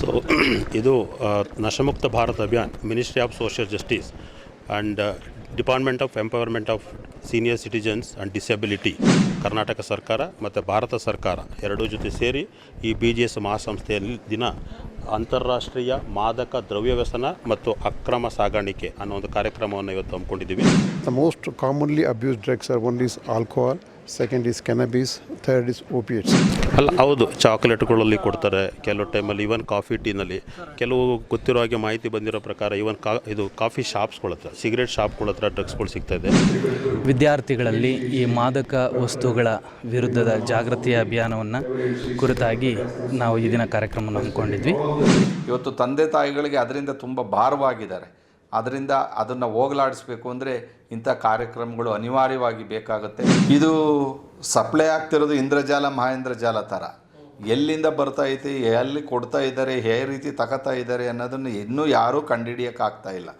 So ಇದು Nashamukt Bharat Abhiyan ministry of social justice and department of empowerment of senior citizens and disability Karnataka ಸರ್ಕಾರ ಮತ್ತು ಭಾರತ ಸರ್ಕಾರ ಎರಡೂ ಜೊತೆ ಸೇರಿ ಈ ಬಿ ಜಿ ಎಸ್ ಮಹಾಸಂಸ್ಥೆಯಲ್ಲಿ ದಿನ ಅಂತಾರಾಷ್ಟ್ರೀಯ ಮಾದಕ ದ್ರವ್ಯ ವ್ಯಸನ ಮತ್ತು ಅಕ್ರಮ ಸಾಗಾಣಿಕೆ ಅನ್ನೋ ಒಂದು ಕಾರ್ಯಕ್ರಮವನ್ನು ಇವತ್ತು ಹಮ್ಮಿಕೊಂಡಿದ್ದೀವಿ. The most commonly abuse drugs are one is alcohol, second is cannabis third is opiates ಅಲ್ಲ ಹೌದು ಚಾಕ್ಲೇಟ್ಗಳಲ್ಲಿ ಕೊಡ್ತಾರೆ. ಕೆಲವು ಟೈಮಲ್ಲಿ ಈವನ್ ಕಾಫಿ ಟೀನಲ್ಲಿ ಕೆಲವು ಗೊತ್ತಿರೋ ಹಾಗೆ ಮಾಹಿತಿ ಬಂದಿರೋ ಪ್ರಕಾರ ಈವನ್ ಕಾ ಇದು ಕಾಫಿ ಶಾಪ್ಸ್ಗಳ ಹತ್ರ ಸಿಗರೇಟ್ ಶಾಪ್ಗಳ ಹತ್ರ ಡ್ರಗ್ಸ್ಗಳು ಸಿಗ್ತಾ ಇದೆ. ವಿದ್ಯಾರ್ಥಿಗಳಲ್ಲಿ ಈ ಮಾದಕ ವಸ್ತುಗಳ ವಿರುದ್ಧದ ಜಾಗೃತಿ ಅಭಿಯಾನವನ್ನು ಕುರಿತಾಗಿ ನಾವು ಈ ದಿನ ಕಾರ್ಯಕ್ರಮವನ್ನು ಹಮ್ಮಿಕೊಂಡಿದ್ವಿ. ಇವತ್ತು ತಂದೆ ತಾಯಿಗಳಿಗೆ ಅದರಿಂದ ತುಂಬ ಭಾರವಾಗಿದ್ದಾರೆ. ಅದರಿಂದ ಅದನ್ನು ಹೋಗಲಾಡಿಸ್ಬೇಕು ಅಂದರೆ ಇಂಥ ಕಾರ್ಯಕ್ರಮಗಳು ಅನಿವಾರ್ಯವಾಗಿ ಬೇಕಾಗುತ್ತೆ. ಇದು ಸಪ್ಲೈ ಆಗ್ತಿರೋದು ಇಂದ್ರಜಾಲ ಮಹೇಂದ್ರಜಾಲ ಥರ. ಎಲ್ಲಿಂದ ಬರ್ತಾ ಐತಿ, ಎಲ್ಲಿ ಕೊಡ್ತಾ ಇದ್ದಾರೆ ಹೇ ರೀತಿ ತಗೋತಾ ಇದ್ದಾರೆ ಅನ್ನೋದನ್ನು ಇನ್ನೂ ಯಾರೂ ಕಂಡುಹಿಡಿಯೋಕ್ಕಾಗ್ತಾ ಇಲ್ಲ.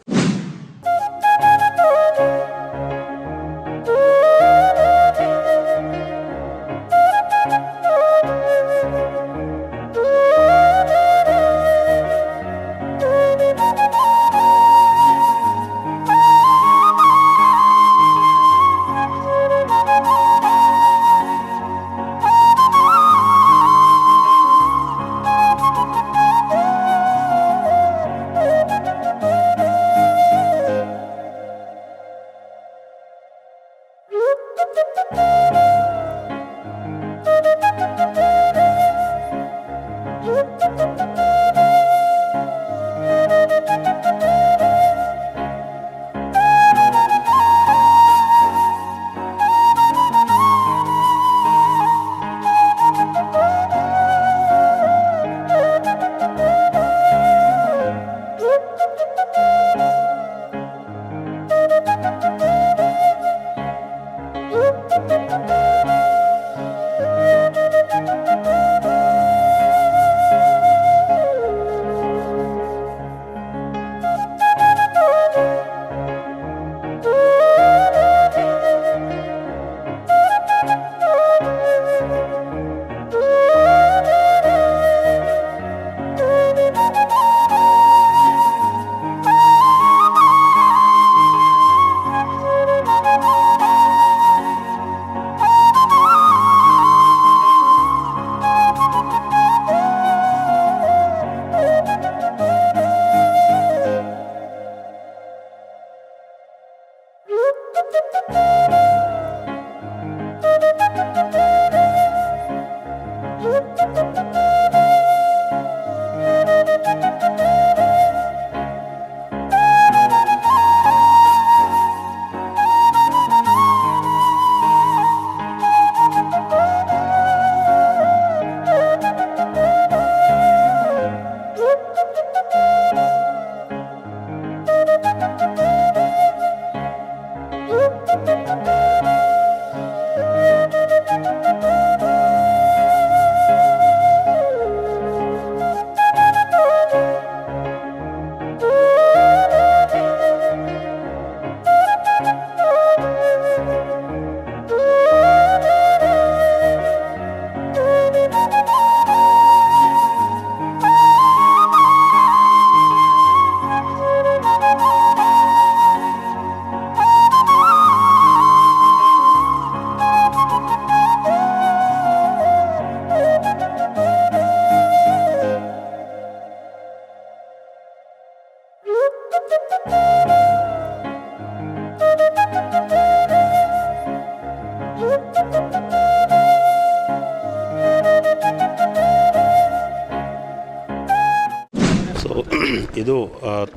ಇದು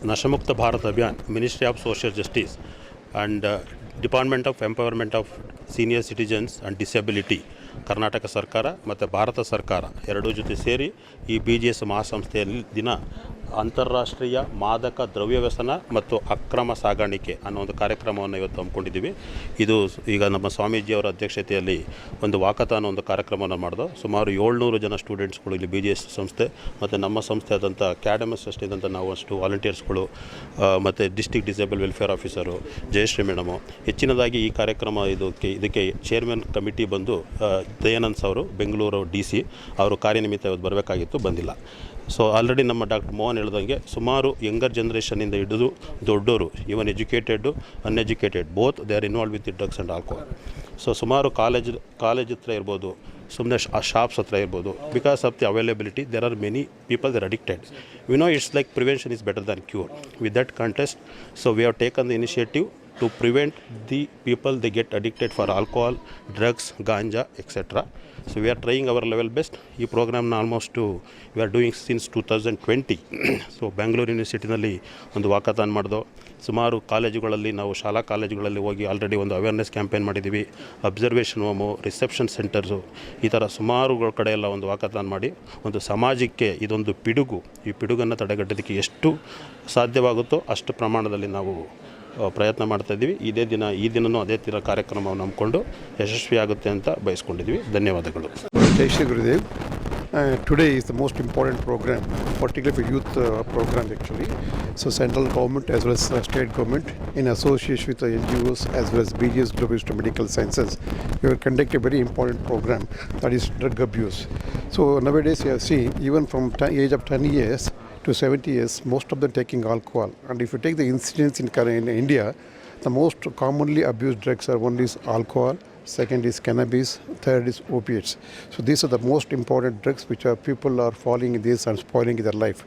Nashamukt Bharat Abhiyan ministry of social justice and department of empowerment of senior citizens and disability Karnataka ಸರ್ಕಾರ ಮತ್ತು ಭಾರತ ಸರ್ಕಾರ ಎರಡೂ ಜೊತೆ ಸೇರಿ ಈ ಬಿ ಜಿ ಎಸ್ ಮಹಾಸಂಸ್ಥೆಯಲ್ಲಿ ದಿನ ಅಂತಾರಾಷ್ಟ್ರೀಯ ಮಾದಕ ದ್ರವ್ಯ ವ್ಯಸನ ಮತ್ತು ಅಕ್ರಮ ಸಾಗಾಣಿಕೆ ಅನ್ನೋ ಒಂದು ಕಾರ್ಯಕ್ರಮವನ್ನು ಇವತ್ತು ಹಮ್ಮಿಕೊಂಡಿದ್ದೀವಿ. ಇದು ಈಗ ನಮ್ಮ ಸ್ವಾಮೀಜಿಯವರ ಅಧ್ಯಕ್ಷತೆಯಲ್ಲಿ ಒಂದು ವಾಕತಾನ ಒಂದು ಕಾರ್ಯಕ್ರಮವನ್ನು ಮಾಡಿದ್ರು ಸುಮಾರು ಏಳ್ನೂರು ಜನ ಸ್ಟೂಡೆಂಟ್ಸ್ಗಳು ಇಲ್ಲಿ ಬಿ ಜಿ ಎಸ್ ಸಂಸ್ಥೆ ಮತ್ತು ನಮ್ಮ ಸಂಸ್ಥೆ ಆದಂಥ ಕ್ಯಾಡಮಸ್ ಅಷ್ಟಿದಂಥ ನಾವು ಅಷ್ಟು ವಾಲಂಟಿಯರ್ಸ್ಗಳು ಮತ್ತು district disable welfare officer, Jayashree madam, ಹೆಚ್ಚಿನದಾಗಿ ಈ ಕಾರ್ಯಕ್ರಮ ಇದಕ್ಕೆ ಇದಕ್ಕೆ ಚೇರ್ಮನ್ ಕಮಿಟಿ ಬಂದು ದಯಾನಂದ್ ಅವರು ಬೆಂಗಳೂರು ಡಿ ಸಿ, ಅವರು ಕಾರ್ಯನಿಮಿತ್ತ ಇವತ್ತು ಬರಬೇಕಾಗಿತ್ತು, ಬಂದಿಲ್ಲ. ಸೊ ಆಲ್ರೆಡಿ ನಮ್ಮ ಡಾಕ್ಟರ್ ಮೋಹನ್ ಹೇಳ್ದಂಗೆ ಸುಮಾರು ಯಂಗರ್ ಜನ್ರೇಷನಿಂದ ಹಿಡಿದು ದೊಡ್ಡವರು even educated uneducated both they are involve with drugs and alcohol so ಸುಮಾರು ಕಾಲೇಜ್ ಕಾಲೇಜ್ ಹತ್ರ ಇರ್ಬೋದು ಸುಮ್ಮನೆ ಆ ಶಾಪ್ಸ್ ಹತ್ರ ಇರ್ಬೋದು because of the availability there are many people they're addicted we know it's like prevention is better than cure with that contest so we have taken the initiative to prevent the people they get addicted for alcohol drugs ganja etc so, we are trying our level best. ಈ ಪ್ರೋಗ್ರಾಮ್ನ almost we are doing since two thousand twenty so Bengaluru ಯೂನಿವರ್ಸಿಟಿನಲ್ಲಿ ಒಂದು walkathon ಮಾಡಿದೋ. ಸುಮಾರು ಕಾಲೇಜುಗಳಲ್ಲಿ ನಾವು ಶಾಲಾ ಕಾಲೇಜುಗಳಲ್ಲಿ ಹೋಗಿ already ಒಂದು awareness campaign ಮಾಡಿದ್ದೀವಿ ಅಬ್ಸರ್ವೇಷನ್ ಹೋಮು ರಿಸೆಪ್ಷನ್ ಸೆಂಟರ್ಸು ಈ ಥರ ಸುಮಾರುಗಳ ಕಡೆ ಎಲ್ಲ ಒಂದು ವಾಕಥಾನ್ ಮಾಡಿ, ಒಂದು ಸಮಾಜಕ್ಕೆ ಇದೊಂದು ಪಿಡುಗು. ಈ ಪಿಡುಗನ್ನು ತಡೆಗಟ್ಟೋದಕ್ಕೆ ಎಷ್ಟು ಸಾಧ್ಯವಾಗುತ್ತೋ ಅಷ್ಟು ಪ್ರಮಾಣದಲ್ಲಿ ನಾವು ಪ್ರಯತ್ನ ಮಾಡ್ತಾ ಇದೇ ದಿನ, ಈ ದಿನನೂ ಅದೇ ತೀರ ಕಾರ್ಯಕ್ರಮವನ್ನು ಹಮ್ಮಿಕೊಂಡು ಯಶಸ್ವಿಯಾಗುತ್ತೆ ಅಂತ ಬಯಸ್ಕೊಂಡಿದ್ವಿ ಧನ್ಯವಾದಗಳು. Jayashree Gurudev. Today is the most important programme particular for youth programme actually so central government as well as state government in association with N G Os as well as B G S group is to medical sciences you are conduct a very important programme that is drug abuse so nowadays see even from age of ten years to 70 years, most of them taking alcohol. And if you take the incidence in, in India, the most commonly abused drugs are one is alcohol, second is cannabis, third is opiates. So these are the most important drugs which are people are falling in this and spoiling their life.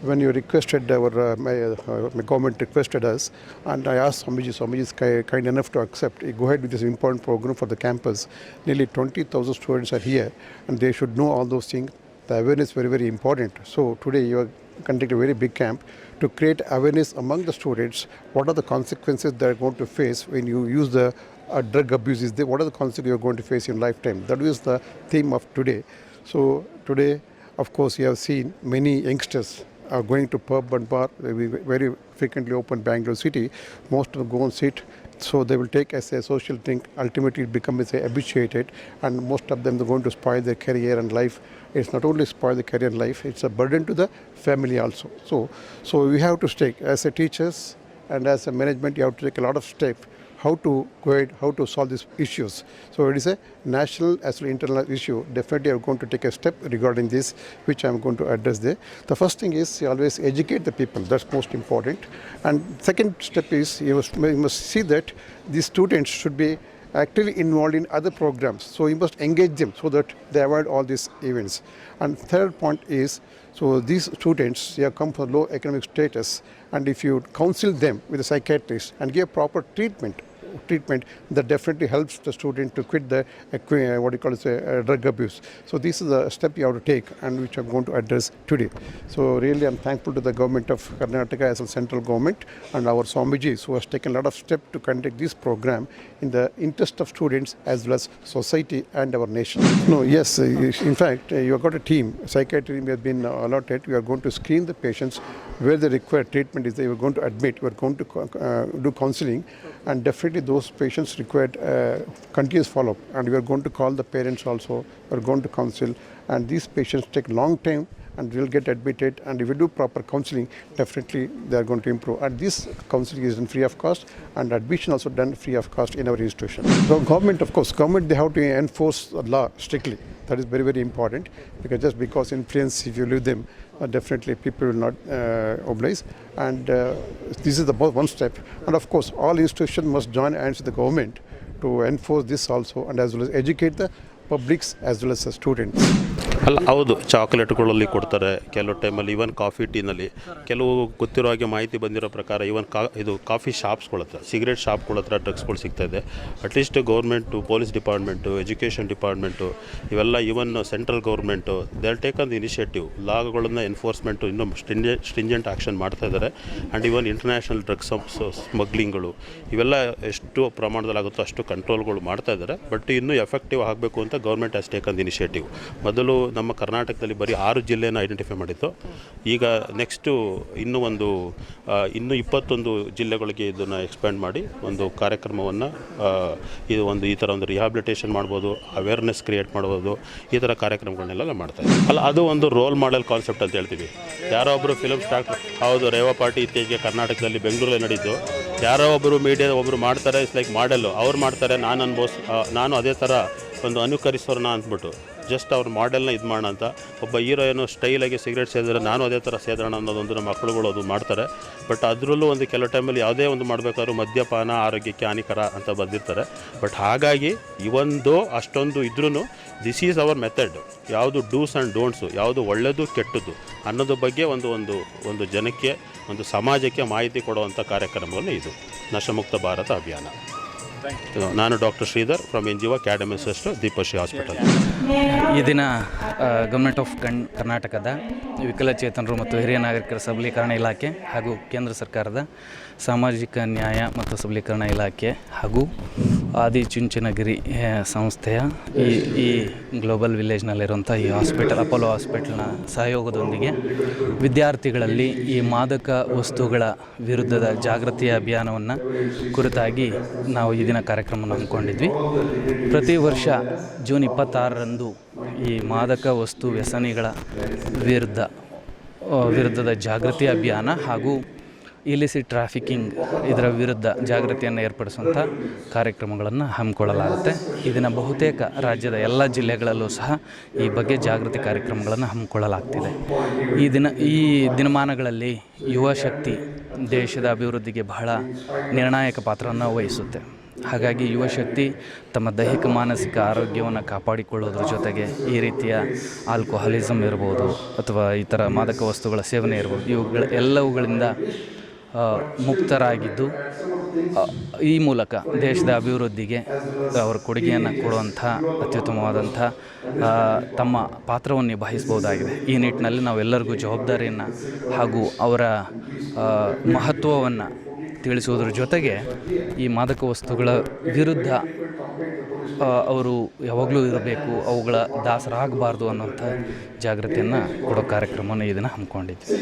When you requested our uh, my, uh, my government requested us, and I asked Swamiji, Swamiji is kind enough to accept. Go ahead with this important program for the campus. Nearly 20,000 students are here, and they should know all those things. The awareness is very very important. So today you are conducting a very big camp to create awareness among the students. What are the consequences they are going to face when you use the uh, drug abuse? Is there, what are the consequences you are going to face in lifetime? That is the theme of today. So today, of course, you have seen many youngsters are going to pub and bar. We very frequently open Bangalore city. Most of them go and sit. So they will take as a social thing. Ultimately, it becomes habituated, and most of them are going to spoil their career and life. It's not only spoil the career and life; it's a burden to the family also. So, so we have to take as a teachers and as a management, you have to take a lot of steps how to go ahead, how to solve these issues. So it is a national as well internal issue. Definitely, I'm going to take a step regarding this, which I'm going to address there. The first thing is always educate the people. That's most important. And second step is you must, you must see that these students should be actively involved in other programs. So you must engage them so that they avoid all these events. And third point is so these students they have come for low economic status, and if you counsel them with a psychiatrist and give proper treatment, treatment that definitely helps the student to quit the uh, uh, what you call as a, uh, drug abuse. So this is a step you have to take, and which I'm going to address today. So really, I'm thankful to the government of Karnataka as as central government and our Swamijis who has taken a lot of steps to conduct this program in the interest of students as well as society and our nation. No, yes, uh, in fact, uh, you have got a team. Psychiatry has been uh, allotted. We are going to screen the patients where the required treatment is. They are going to admit. We are going to uh, do counseling, and definitely those patients required uh, continuous follow-up. And we are going to call the parents also. We are going to counsel, and these patients take long time and will get admitted. And if we do proper counseling, definitely they are going to improve. And this counseling is done free of cost, and admission also done free of cost in our institution. So government, of course, government they have to enforce the law strictly. That is very very important because just because influence, if you leave them, uh, definitely people will not uh, oblige. And uh, this is the one step. And of course, all institutions must join hands with the government to enforce this also, and as well as educate the publics as well as the students. ಅಲ್ಲ, ಹೌದು ಚಾಕ್ಲೇಟ್ಗಳಲ್ಲಿ ಕೊಡ್ತಾರೆ. ಕೆಲವು ಟೈಮಲ್ಲಿ even coffee ಟೀನಲ್ಲಿ ಕೆಲವು ಗೊತ್ತಿರೋ ಹಾಗೆ ಮಾಹಿತಿ ಬಂದಿರೋ ಪ್ರಕಾರ ಈವನ್ ಕಾ, ಇದು ಕಾಫಿ ಶಾಪ್ಸ್ಗಳ ಹತ್ರ ಸಿಗರೇಟ್ ಶಾಪ್ಗಳ ಹತ್ರ ಡ್ರಗ್ಸ್ಗಳು ಸಿಗ್ತಾ ಇದೆ. At least government police department education department ಇವೆಲ್ಲ even central government they take on the initiative ಲಾಗಳನ್ನು enforcement ಇನ್ನೂ ಸ್ಟ್ರಿಂಜೆಂಟ್ ಸ್ಟ್ರಿಂಜೆಂಟ್ ಆ್ಯಕ್ಷನ್ ಮಾಡ್ತಾ ಇದ್ದಾರೆ ಆ್ಯಂಡ್ ಈವನ್ ಇಂಟರ್ನ್ಯಾಷನಲ್ ಡ್ರಗ್ಸ್ ಸ್ಮಗ್ಲಿಂಗ್ಗಳು ಇವೆಲ್ಲ ಎಷ್ಟು ಪ್ರಮಾಣದಲ್ಲಾಗುತ್ತೋ ಅಷ್ಟು ಕಂಟ್ರೋಲ್ಗಳು ಮಾಡ್ತಾ ಇದ್ದಾರೆ ಬಟ್ ಇನ್ನೂ ಎಫೆಕ್ಟಿವ್ ಆಗಬೇಕು ಅಂತ government as take on initiative ಮೊದಲು ನಮ್ಮ ಕರ್ನಾಟಕದಲ್ಲಿ ಬರೀ ಆರು ಜಿಲ್ಲೆಯನ್ನು ಐಡೆಂಟಿಫೈ ಮಾಡಿತ್ತು ಈಗ ನೆಕ್ಸ್ಟು ಇನ್ನೂ ಒಂದು ಇನ್ನೂ ಇಪ್ಪತ್ತೊಂದು ಜಿಲ್ಲೆಗಳಿಗೆ ಇದನ್ನು ಎಕ್ಸ್ಪ್ಯಾಂಡ್ ಮಾಡಿ ಒಂದು ಕಾರ್ಯಕ್ರಮವನ್ನು ಇದು ಒಂದು ಈ ಥರ ಒಂದು ರಿಹಾಬಿಲಿಟೇಷನ್ ಮಾಡ್ಬೋದು ಅವೇರ್ನೆಸ್ ಕ್ರಿಯೇಟ್ ಮಾಡ್ಬೋದು, ಈ ಥರ ಕಾರ್ಯಕ್ರಮಗಳನ್ನೆಲ್ಲ ಮಾಡ್ತಾ ಇದ್ದೀವಿ ಅಲ್ಲ, ಅದು ಒಂದು ರೋಲ್ ಮಾಡೆಲ್ ಕಾನ್ಸೆಪ್ಟ್ ಅಂತ ಹೇಳ್ತೀವಿ. ಯಾರೋ ಒಬ್ಬರು ಫಿಲಮ್ ಸ್ಟಾರ್ಟ್ ಹೌದು, ರೇವಾ ಪಾರ್ಟಿ ಇತ್ತೀಚೆಗೆ ಕರ್ನಾಟಕದಲ್ಲಿ ಬೆಂಗಳೂರಲ್ಲಿ ನಡೀತು. ಯಾರೋ ಒಬ್ಬರು ಮೀಡಿಯಾ ಒಬ್ಬರು ಮಾಡ್ತಾರೆ ಇಟ್ಸ್ ಲೈಕ್ ಮಾಡೆಲ್ಲು ಅವ್ರು ಮಾಡ್ತಾರೆ, ನಾನು ಅನ್ಬೋಸ್ ನಾನು ಅದೇ ಥರ ಒಂದು ಅನುಕರಿಸೋರನ್ನ ಅಂದ್ಬಿಟ್ಟು. ಜಸ್ಟ್ ಅವ್ರ ಮಾಡೆಲ್ನ ಇದು ಮಾಡೋಣ ಅಂತ. ಒಬ್ಬ ಹೀರೋ ಏನೋ ಸ್ಟೈಲಾಗಿ ಸಿಗರೇಟ್ ಸೇದಿದ್ರೆ ನಾನು ಅದೇ ಥರ ಸೇದೋಣ ಅನ್ನೋದೊಂದು ನಮ್ಮ ಮಕ್ಕಳುಗಳು ಅದು ಮಾಡ್ತಾರೆ. ಬಟ್ ಅದರಲ್ಲೂ ಒಂದು ಕೆಲವು ಟೈಮಲ್ಲಿ ಯಾವುದೇ ಒಂದು ಮಾಡಬೇಕಾದ್ರೂ ಮದ್ಯಪಾನ, ಆರೋಗ್ಯಕ್ಕೆ ಹಾನಿಕರ ಅಂತ ಬಂದಿರ್ತಾರೆ. ಬಟ್ ಹಾಗಾಗಿ ಇವೊಂದು ಅಷ್ಟೊಂದು ಇದ್ರೂ ದಿಸ್ ಈಸ್ ಅವರ್ ಮೆಥಡ್ ಯಾವುದು ಡೂಸ್ ಆ್ಯಂಡ್ ಡೋಂಟ್ಸು ಯಾವುದು ಒಳ್ಳೆಯದು ಕೆಟ್ಟದ್ದು ಅನ್ನೋದ್ರ ಬಗ್ಗೆ ಒಂದು ಒಂದು ಒಂದು ಜನಕ್ಕೆ, ಒಂದು ಸಮಾಜಕ್ಕೆ ಮಾಹಿತಿ ಕೊಡುವಂಥ ಕಾರ್ಯಕ್ರಮವನ್ನು ಇದು. ನಶಮುಕ್ತ ಭಾರತ ಅಭಿಯಾನ. ನಾನು doctor Sridhar from N G O academist Deepashree hospital ಈ ದಿನ ಗವರ್ಮೆಂಟ್ ಆಫ್ ಕಣ್ ಕರ್ನಾಟಕದ ವಿಕಲಚೇತನರು ಮತ್ತು ಹಿರಿಯ ನಾಗರಿಕರ ಸಬಲೀಕರಣ ಇಲಾಖೆ ಹಾಗೂ ಕೇಂದ್ರ ಸರ್ಕಾರದ ಸಾಮಾಜಿಕ ನ್ಯಾಯ ಮತ್ತು ಸಬಲೀಕರಣ ಇಲಾಖೆ ಹಾಗೂ ಆದಿಚುಂಚನಗಿರಿ ಸಂಸ್ಥೆಯ ಈ ಈ ಗ್ಲೋಬಲ್ ವಿಲೇಜ್ನಲ್ಲಿರುವಂಥ ಈ ಹಾಸ್ಪಿಟಲ್, ಅಪೋಲೋ ಹಾಸ್ಪಿಟಲ್ನ ಸಹಯೋಗದೊಂದಿಗೆ ವಿದ್ಯಾರ್ಥಿಗಳಲ್ಲಿ ಈ ಮಾದಕ ವಸ್ತುಗಳ ವಿರುದ್ಧದ ಜಾಗೃತಿ ಅಭಿಯಾನವನ್ನು ಕುರಿತಾಗಿ ನಾವು ಈ ದಿನ ಕಾರ್ಯಕ್ರಮವನ್ನು ಹಮ್ಮಿಕೊಂಡಿದ್ವಿ. ಪ್ರತಿ ವರ್ಷ ಜೂನ್ ಇಪ್ಪತ್ತಾರರಂದು ಈ ಮಾದಕ ವಸ್ತು ವ್ಯಸನಿಗಳ ವಿರುದ್ಧ, ವಿರುದ್ಧದ ಜಾಗೃತಿ ಅಭಿಯಾನ ಹಾಗೂ ಇಲಿಸಿ ಟ್ರಾಫಿಕಿಂಗ್ ಇದರ ವಿರುದ್ಧ ಜಾಗೃತಿಯನ್ನು ಏರ್ಪಡಿಸುವಂಥ ಕಾರ್ಯಕ್ರಮಗಳನ್ನು ಹಮ್ಮಿಕೊಳ್ಳಲಾಗುತ್ತೆ. ಇದನ್ನು ಬಹುತೇಕ ರಾಜ್ಯದ ಎಲ್ಲ ಜಿಲ್ಲೆಗಳಲ್ಲೂ ಸಹ ಈ ಬಗ್ಗೆ ಜಾಗೃತಿ ಕಾರ್ಯಕ್ರಮಗಳನ್ನು ಹಮ್ಮಿಕೊಳ್ಳಲಾಗ್ತಿದೆ. ಈ ದಿನ, ಈ ದಿನಮಾನಗಳಲ್ಲಿ ಯುವ ಶಕ್ತಿ ದೇಶದ ಅಭಿವೃದ್ಧಿಗೆ ಬಹಳ ನಿರ್ಣಾಯಕ ಪಾತ್ರವನ್ನು ವಹಿಸುತ್ತೆ. ಹಾಗಾಗಿ ಯುವ ಶಕ್ತಿ ತಮ್ಮ ದೈಹಿಕ, ಮಾನಸಿಕ ಆರೋಗ್ಯವನ್ನು ಕಾಪಾಡಿಕೊಳ್ಳೋದ್ರ ಜೊತೆಗೆ ಈ ರೀತಿಯ ಆಲ್ಕೋಹಾಲಿಸಮ್ ಇರ್ಬೋದು ಅಥವಾ ಈ ಥರ ಮಾದಕ ವಸ್ತುಗಳ ಸೇವನೆ ಇರ್ಬೋದು, ಇವುಗಳ ಎಲ್ಲವುಗಳಿಂದ ಮುಕ್ತರಾಗಿದ್ದು ಈ ಮೂಲಕ ದೇಶದ ಅಭಿವೃದ್ಧಿಗೆ ಅವರ ಕೊಡುಗೆಯನ್ನು ಕೊಡುವಂಥ, ಅತ್ಯುತ್ತಮವಾದಂಥ ತಮ್ಮ ಪಾತ್ರವನ್ನು ನಿಭಾಯಿಸ್ಬೋದಾಗಿದೆ ಈ ನಿಟ್ಟಿನಲ್ಲಿ ನಾವೆಲ್ಲರಿಗೂ ಜವಾಬ್ದಾರಿಯನ್ನು ಹಾಗೂ ಅವರ ಮಹತ್ವವನ್ನು ತಿಳಿಸುವುದರ ಜೊತೆಗೆ ಈ ಮಾದಕ ವಸ್ತುಗಳ ವಿರುದ್ಧ ಅವರು ಯಾವಾಗಲೂ ಇರಬೇಕು, ಅವುಗಳ ದಾಸರಾಗಬಾರ್ದು ಅನ್ನೋಂಥ ಜಾಗೃತಿಯನ್ನು ಕೊಡೋ ಕಾರ್ಯಕ್ರಮವನ್ನು ಇದನ್ನು ಹಮ್ಮಿಕೊಂಡಿದ್ವಿ.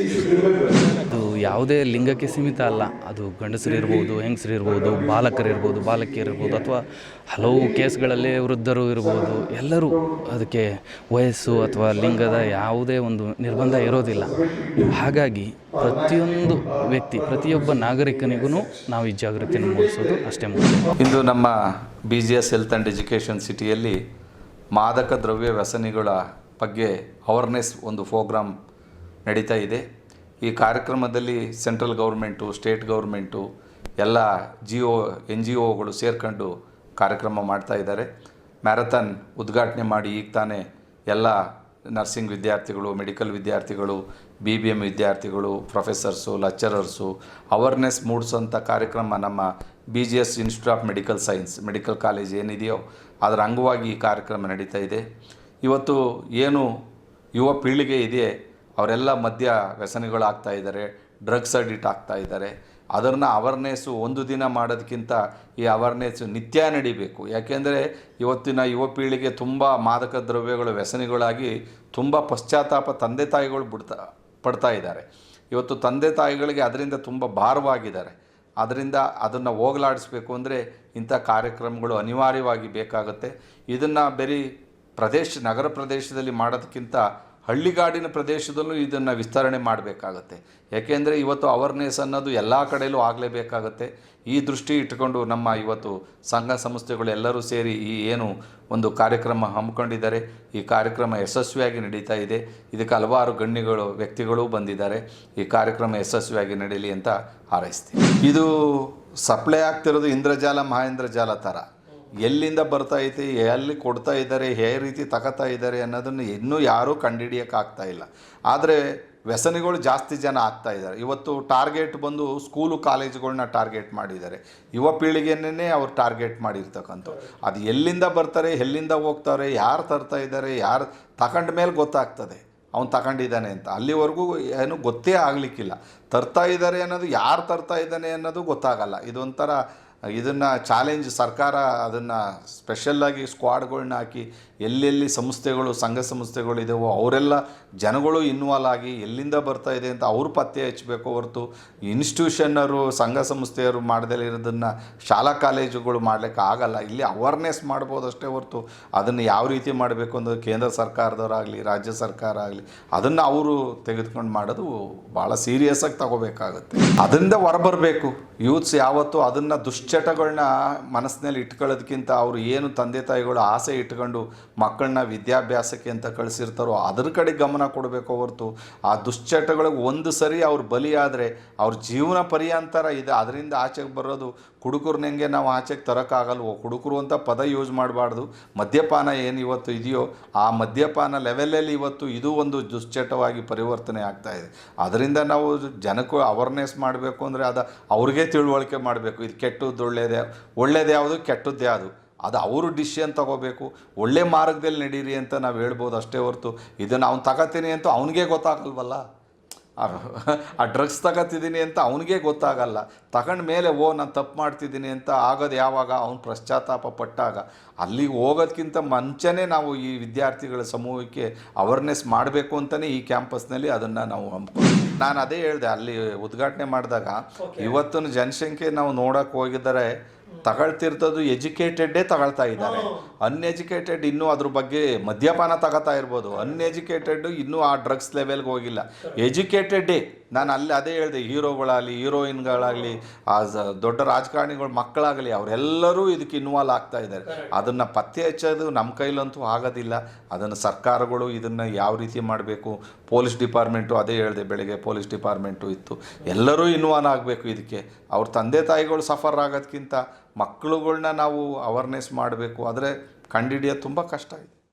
ಅದು ಯಾವುದೇ ಲಿಂಗಕ್ಕೆ ಸೀಮಿತ ಅಲ್ಲ. ಅದು ಗಂಡಸರಿರ್ಬೋದು ಹೆಂಗಸರಿರ್ಬೋದು ಬಾಲಕರಿರ್ಬೋದು ಬಾಲಕಿಯರಿರ್ಬೋದು ಅಥವಾ ಹಲವು ಕೇಸ್ಗಳಲ್ಲಿ ವೃದ್ಧರು ಇರ್ಬೋದು, ಎಲ್ಲರೂ ಅದಕ್ಕೆ ವಯಸ್ಸು ಅಥವಾ ಲಿಂಗದ ಯಾವುದೇ ಒಂದು ನಿರ್ಬಂಧ ಇರೋದಿಲ್ಲ. ಹಾಗಾಗಿ ಪ್ರತಿಯೊಂದು ವ್ಯಕ್ತಿ, ಪ್ರತಿಯೊಬ್ಬ ನಾಗರಿಕನಿಗೂ ನಾವು ಈ ಜಾಗೃತಿಯನ್ನು ಮೂಡಿಸೋದು ಅಷ್ಟೇ ಮುಖ್ಯ. ಇಂದು ನಮ್ಮ B G S health and education ಸಿಟಿಯಲ್ಲಿ ಮಾದಕ ದ್ರವ್ಯ ವ್ಯಸನಿಗಳ ಬಗ್ಗೆ ಅವರ್ನೆಸ್ ಒಂದು ಪ್ರೋಗ್ರಾಮ್ ನಡೀತಾ ಇದೆ. ಈ ಕಾರ್ಯಕ್ರಮದಲ್ಲಿ ಸೆಂಟ್ರಲ್ ಗೌರ್ಮೆಂಟು ಸ್ಟೇಟ್ ಗೌರ್ಮೆಂಟು ಎಲ್ಲ ಜಿ ಒ ಎನ್ ಜಿ ಒಗಳು ಸೇರ್ಕೊಂಡು ಕಾರ್ಯಕ್ರಮ ಮಾಡ್ತಾ ಇದ್ದಾರೆ. ಮ್ಯಾರಥಾನ್ ಉದ್ಘಾಟನೆ ಮಾಡಿ, ಈಗ ತಾನೇ ಎಲ್ಲ ನರ್ಸಿಂಗ್ ವಿದ್ಯಾರ್ಥಿಗಳು ಮೆಡಿಕಲ್ ವಿದ್ಯಾರ್ಥಿಗಳು ಬಿ ಬಿ ಎಂ ವಿದ್ಯಾರ್ಥಿಗಳು ಪ್ರೊಫೆಸರ್ಸು ಲೆಕ್ಚರರ್ಸು ಅವೇರ್ನೆಸ್ ಮೂಡಿಸೋಂಥ ಕಾರ್ಯಕ್ರಮ ನಮ್ಮ B G S institute of medical science medical college ಏನಿದೆಯೋ ಅದರ ಅಂಗವಾಗಿ ಈ ಕಾರ್ಯಕ್ರಮ ನಡೀತಾ ಇದೆ. ಇವತ್ತು ಏನು ಯುವ ಪೀಳಿಗೆ ಇದೆ, ಅವರೆಲ್ಲ ಮದ್ಯ ವ್ಯಸನಿಗಳಾಗ್ತಾ ಇದ್ದಾರೆ ಡ್ರಗ್ಸ್ ಅಡಿಟ್ ಆಗ್ತಾ ಇದ್ದಾರೆ. ಅದನ್ನು ಅವೇರ್ನೆಸ್ಸು ಒಂದು ದಿನ ಮಾಡೋದಕ್ಕಿಂತ ಈ ಅವೇರ್ನೆಸ್ಸು ನಿತ್ಯ ನಡಿಬೇಕು. ಯಾಕೆಂದರೆ ಇವತ್ತಿನ ಯುವ ಪೀಳಿಗೆ ತುಂಬ ಮಾದಕ ದ್ರವ್ಯಗಳು, ವ್ಯಸನಿಗಳಾಗಿ ತುಂಬ ಪಶ್ಚಾತ್ತಾಪ ತಂದೆ ತಾಯಿಗಳು ಬಿಡ್ತಾ, ಪಡ್ತಾ ಇದ್ದಾರೆ. ಇವತ್ತು ತಂದೆ ತಾಯಿಗಳಿಗೆ ಅದರಿಂದ ತುಂಬ ಭಾರವಾಗಿದ್ದಾರೆ. ಅದರಿಂದ ಅದನ್ನು ಹೋಗಲಾಡಿಸ್ಬೇಕು ಅಂದರೆ ಇಂಥ ಕಾರ್ಯಕ್ರಮಗಳು ಅನಿವಾರ್ಯವಾಗಿ ಬೇಕಾಗುತ್ತೆ. ಇದನ್ನು ಬರೀ ಪ್ರದೇಶ, ನಗರ ಪ್ರದೇಶದಲ್ಲಿ ಮಾಡೋದಕ್ಕಿಂತ ಹಳ್ಳಿಗಾಡಿನ ಪ್ರದೇಶದಲ್ಲೂ ಇದನ್ನು ವಿಸ್ತರಣೆ ಮಾಡಬೇಕಾಗತ್ತೆ. ಯಾಕೆಂದರೆ ಇವತ್ತು ಅವೇರ್ನೆಸ್ ಅನ್ನೋದು ಎಲ್ಲ ಕಡೆಯಲ್ಲೂ ಆಗಲೇಬೇಕಾಗತ್ತೆ. ಈ ದೃಷ್ಟಿ ಇಟ್ಟುಕೊಂಡು ನಮ್ಮ ಇವತ್ತು ಸಂಘ ಸಂಸ್ಥೆಗಳು ಎಲ್ಲರೂ ಸೇರಿ ಈ ಏನು ಒಂದು ಕಾರ್ಯಕ್ರಮ ಹಮ್ಮಿಕೊಂಡಿದ್ದಾರೆ. ಈ ಕಾರ್ಯಕ್ರಮ ಯಶಸ್ವಿಯಾಗಿ ನಡೀತಾ ಇದೆ. ಇದಕ್ಕೆ ಹಲವಾರು ಗಣ್ಯಗಳು, ವ್ಯಕ್ತಿಗಳು ಬಂದಿದ್ದಾರೆ. ಈ ಕಾರ್ಯಕ್ರಮ ಯಶಸ್ವಿಯಾಗಿ ನಡೀಲಿ ಅಂತ ಹಾರೈಸ್ತೀನಿ. ಇದು ಸಪ್ಲೈ ಆಗ್ತಿರೋದು ಇಂದ್ರಜಾಲ, ಮಹೇಂದ್ರಜಾಲ ಥರ. ಎಲ್ಲಿಂದ ಬರ್ತಾ ಐತೆ, ಎಲ್ಲಿ ಕೊಡ್ತಾ ಇದ್ದಾರೆ ಯಾವ ರೀತಿ ತಗೋತಾ ಇದ್ದಾರೆ ಅನ್ನೋದನ್ನು ಇನ್ನೂ ಯಾರೂ ಕಂಡುಹಿಡಿಯೋಕ್ಕಾಗ್ತಾ ಇಲ್ಲ. ಆದರೆ ವ್ಯಸನಿಗಳು ಜಾಸ್ತಿ ಜನ ಆಗ್ತಾ ಇದ್ದಾರೆ. ಇವತ್ತು ಟಾರ್ಗೆಟ್ ಬಂದು ಸ್ಕೂಲು ಕಾಲೇಜುಗಳನ್ನ ಟಾರ್ಗೆಟ್ ಮಾಡಿದ್ದಾರೆ. ಯುವ ಪೀಳಿಗೆಯನ್ನೇ ಅವ್ರು ಟಾರ್ಗೆಟ್ ಮಾಡಿರ್ತಕ್ಕಂಥ ಅದು ಎಲ್ಲಿಂದ ಬರ್ತಾರೆ, ಎಲ್ಲಿಂದ ಹೋಗ್ತಾರೆ, ಯಾರು ತರ್ತಾ ಇದ್ದಾರೆ, ಯಾರು ತಗೊಂಡ ಮೇಲೆ ಗೊತ್ತಾಗ್ತದೆ. ಅವ್ನು ತಗೊಂಡಿದ್ದಾನೆ ಅಂತ. ಅಲ್ಲಿವರೆಗೂ ಏನು ಗೊತ್ತೇ ಆಗಲಿಕ್ಕಿಲ್ಲ. ತರ್ತಾ ಇದ್ದಾರೆ ಅನ್ನೋದು ಯಾರು ತರ್ತಾ ಇದ್ದಾನೆ ಅನ್ನೋದು ಗೊತ್ತಾಗಲ್ಲ. ಇದೊಂಥರ ಇದನ್ನು ಚಾಲೆಂಜ್ ಸರ್ಕಾರ ಅದನ್ನು ಸ್ಪೆಷಲ್ಲಾಗಿ ಸ್ಕ್ವಾಡ್ಗಳನ್ನ ಹಾಕಿ ಎಲ್ಲೆಲ್ಲಿ ಸಂಸ್ಥೆಗಳು, ಸಂಘ ಸಂಸ್ಥೆಗಳು ಇದಾವೋ ಅವರೆಲ್ಲ ಜನಗಳು ಇನ್ವಾಲ್ವ್ ಆಗಿ ಎಲ್ಲಿಂದ ಬರ್ತಾ ಇದೆ ಅಂತ ಅವರು ಪತ್ತೆ ಹಚ್ಚಬೇಕು ಹೊರತು ಇನ್ಸ್ಟಿಟ್ಯೂಷನ್ನರು ಸಂಘ ಸಂಸ್ಥೆಯವರು ಮಾಡದೇ ಇರೋದನ್ನು ಶಾಲಾ ಕಾಲೇಜುಗಳು ಮಾಡಲಿಕ್ಕೆ ಆಗಲ್ಲ. ಇಲ್ಲಿ ಅವೇರ್ನೆಸ್ ಮಾಡ್ಬೋದಷ್ಟೇ ಹೊರತು ಅದನ್ನು ಯಾವ ರೀತಿ ಮಾಡಬೇಕು ಅಂದರೆ ಕೇಂದ್ರ ಸರ್ಕಾರದವರಾಗಲಿ, ರಾಜ್ಯ ಸರ್ಕಾರ ಆಗಲಿ ಅದನ್ನು ಅವರು ತೆಗೆದುಕೊಂಡು ಮಾಡೋದು ಭಾಳ ಸೀರಿಯಸ್ಸಾಗಿ ತಗೋಬೇಕಾಗುತ್ತೆ. ಅದರಿಂದ ಹೊರಬರಬೇಕು. ಯೂತ್ಸ್ ಯಾವತ್ತೂ ಅದನ್ನು ದುಶ್ಚ ದುಶ್ಚಟಗಳನ್ನ ಮನಸ್ಸಿನಲ್ಲಿ ಇಟ್ಕೊಳ್ಳೋದಕ್ಕಿಂತ ಅವರು ಏನು ತಂದೆ ತಾಯಿಗಳು ಆಸೆ ಇಟ್ಕೊಂಡು ಮಕ್ಕಳನ್ನ ವಿದ್ಯಾಭ್ಯಾಸಕ್ಕೆ ಅಂತ ಕಳಿಸಿರ್ತಾರೋ ಅದ್ರ ಕಡೆ ಗಮನ ಕೊಡಬೇಕು ಹೊರತು. ಆ ದುಶ್ಚಟಗಳಿಗೆ ಒಂದು ಸರಿ ಅವ್ರು ಬಲಿಯಾದರೆ ಅವ್ರ ಜೀವನ ಪರ್ಯಾಂತರ ಇದೆ. ಅದರಿಂದ ಆಚೆಗೆ ಬರೋದು ಕುಡುಕರ್ನಂಗೆ ನಾವು ಆಚೆಗೆ ತರೋಕ್ಕಾಗಲ್ವೋ? ಕುಡುಕರು ಅಂತ ಪದ ಯೂಸ್ ಮಾಡಬಾರ್ದು. ಮದ್ಯಪಾನ ಏನು ಇವತ್ತು ಇದೆಯೋ, ಆ ಮದ್ಯಪಾನ ಲೆವೆಲಲ್ಲಿ ಇವತ್ತು ಇದು ಒಂದು ದುಶ್ಚಟವಾಗಿ ಪರಿವರ್ತನೆ ಆಗ್ತಾ ಇದೆ. ಅದರಿಂದ ನಾವು ಜನಕ್ಕೂ ಅವೇರ್ನೆಸ್ ಮಾಡಬೇಕು ಅಂದರೆ ಅದು ಅವ್ರಿಗೆ ತಿಳುವಳಿಕೆ ಮಾಡಬೇಕು. ಇದು ಕೆಟ್ಟದ್ದು ಒಳ್ಳೆಯದೇ ಒಳ್ಳೇದು ಯಾವುದು, ಕೆಟ್ಟದ್ದು ಯಾವುದು? ಅದು ಅವರು ಡಿಸಿಷನ್ ತಗೋಬೇಕು. ಒಳ್ಳೆ ಮಾರ್ಗದಲ್ಲಿ ನಡೀರಿ ಅಂತ ನಾವು ಹೇಳ್ಬೋದು ಅಷ್ಟೇ ಹೊರತು. ಇದನ್ನು ಅವ್ನು ತಗೋತೀನಿ ಅಂತ ಅವನಿಗೆ ಗೊತ್ತಾಗಲ್ವಲ್ಲ? ಆ- ಡ್ರಗ್ಸ್ ತಗೋತಿದ್ದೀನಿ ಅಂತ ಅವನಿಗೆ ಗೊತ್ತಾಗಲ್ಲ. ತಗೊಂಡ ಮೇಲೆ ಓ ನಾನು ತಪ್ಪು ಮಾಡ್ತಿದ್ದೀನಿ ಅಂತ ಆಗೋದು ಯಾವಾಗ? ಅವನು ಪಶ್ಚಾತ್ತಾಪ ಪಟ್ಟಾಗ. ಅಲ್ಲಿಗೆ ಹೋಗೋದಕ್ಕಿಂತ ಮುಂಚೆನೇ ನಾವು ಈ ವಿದ್ಯಾರ್ಥಿಗಳ ಸಮೂಹಕ್ಕೆ ಅವೇರ್ನೆಸ್ ಮಾಡಬೇಕು ಅಂತಲೇ ಈ ಕ್ಯಾಂಪಸ್ನಲ್ಲಿ ಅದನ್ನು ನಾವು ಹಮ್ಮಿಕೊಂಡು ನಾನು ಅದೇ ಹೇಳಿದೆ ಅಲ್ಲಿ ಉದ್ಘಾಟನೆ ಮಾಡಿದಾಗ ಇವತ್ತಿನ ಜನಸಂಖ್ಯೆ ನಾವು ನೋಡೋಕೆ ಹೋಗಿದ್ದಾರೆ ತಗೊಳ್ತಿರ್ತದ್ದು ಎಜುಕೇಟೆಡ್ಡೇ ತಗೊಳ್ತಾ ಇದ್ದಾರೆ. ಅನ್ಎಜುಕೇಟೆಡ್ ಇನ್ನೂ ಅದ್ರ ಬಗ್ಗೆ ಮದ್ಯಪಾನ ತಗೋತಾ ಇರ್ಬೋದು. ಅನ್ಎಜುಕೇಟೆಡ್ ಇನ್ನೂ ಆ ಡ್ರಗ್ಸ್ ಲೆವೆಲ್ಗೆ ಹೋಗಿಲ್ಲ. ಎಜುಕೇಟೆಡ್ಡೇ ನಾನು ಅಲ್ಲಿ ಅದೇ ಹೇಳಿದೆ ಹೀರೋಗಳಾಗಲಿ ಹೀರೋಯಿನ್ಗಳಾಗಲಿ ಆ ದೊಡ್ಡ ರಾಜಕಾರಣಿಗಳು ಮಕ್ಕಳಾಗಲಿ ಅವರೆಲ್ಲರೂ ಇದಕ್ಕೆ ಇನ್ವಾಲ್ವ್ ಆಗ್ತಾ ಇದ್ದಾರೆ. ಅದನ್ನು ಪತ್ತೆ ಹಚ್ಚೋದು ನಮ್ಮ ಕೈಲಂತೂ ಆಗೋದಿಲ್ಲ. ಅದನ್ನು ಸರ್ಕಾರಗಳು ಇದನ್ನು ಯಾವ ರೀತಿ ಮಾಡಬೇಕು? ಪೊಲೀಸ್ ಡಿಪಾರ್ಟ್ಮೆಂಟು ಅದೇ ಹೇಳಿದೆ ಬೆಳಗ್ಗೆ ಪೊಲೀಸ್ ಡಿಪಾರ್ಟ್ಮೆಂಟು ಇತ್ತು. ಎಲ್ಲರೂ ಇನ್ವಾಲ್ವ್ ಆಗಬೇಕು ಇದಕ್ಕೆ. ಅವ್ರ ತಂದೆ ತಾಯಿಗಳು ಸಫರ್ ಆಗೋದಕ್ಕಿಂತ ಮಕ್ಕಳುಗಳನ್ನ ನಾವು ಅವೇರ್ನೆಸ್ ಮಾಡಬೇಕು. ಆದರೆ ಕಂಡಿಡಿಯೋದು ತುಂಬ ಕಷ್ಟ ಇದೆ